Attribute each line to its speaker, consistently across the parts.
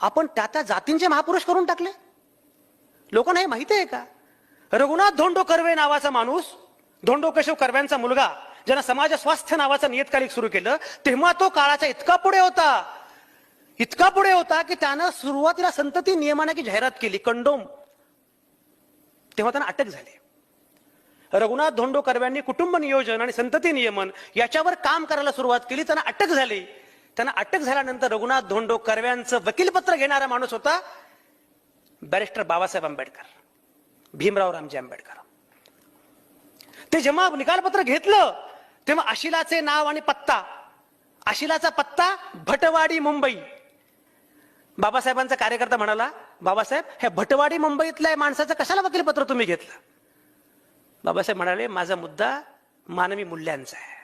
Speaker 1: आपण त्या त्या जातींचे महापुरुष करून टाकले. लोकांना हे माहिती आहे का? रघुनाथ धोंडो कर्वे नावाचा माणूस धोंडो केशव कर्व्यांचा मुलगा ज्यानं समाज स्वास्थ्य नावाचं नियतकालिक सुरू केलं तेव्हा तो काळाच्या इतका पुढे होता. इतका पुढे होता की त्यानं सुरुवातीला संतती नियमानाची जाहिरात केली कंडोम. तेव्हा त्यांना अटक झाली. रघुनाथ धोंडो कर्व्यांनी कुटुंब नियोजन आणि संतती नियमन याच्यावर काम करायला सुरुवात केली त्यांना अटक झाली. त्यांना अटक झाल्यानंतर रघुनाथ धोंडो कर्व्यांचं वकीलपत्र घेणारा माणूस होता बॅरिस्टर बाबासाहेब आंबेडकर भीमराव रामजी आंबेडकर. ते जेव्हा निकालपत्र घेतलं तेव्हा आशिलाचे नाव आणि पत्ता आशिलाचा पत्ता भटवाडी मुंबई. बाबासाहेबांचा कार्यकर्ता म्हणाला बाबासाहेब हे भटवाडी मुंबईतल्या माणसाचं कशाला वकीलपत्र तुम्ही घेतलं? बाबासाहेब म्हणाले माझा मुद्दा मानवी मूल्यांचा आहे.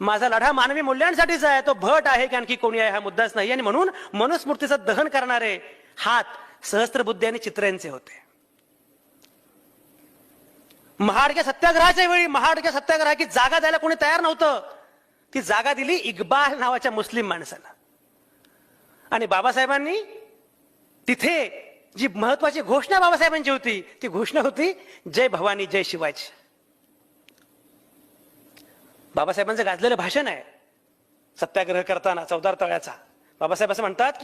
Speaker 1: माझा लढा मानवी मूल्यांसाठीच आहे. तो भट आहे की आणखी कोणी आहे हा मुद्दाच नाही. आणि म्हणून मनुस्मृतीचं दहन करणारे हात सहस्त्रबुद्धी आणि चित्र्यांचे होते. महाडक्या सत्याग्रहाच्या वेळी महाडक्या सत्याग्रहाची जागा द्यायला कोणी तयार नव्हतं. ती जागा दिली इक्बाल नावाच्या मुस्लिम माणसाला आणि बाबासाहेबांनी तिथे जी महत्वाची घोषणा बाबासाहेबांची होती ती घोषणा होती जय भवानी जय शिवाजी. बाबासाहेबांचं गाजलेलं भाषण आहे. सत्याग्रह करताना चौदार तळ्याचा. बाबासाहेब असं म्हणतात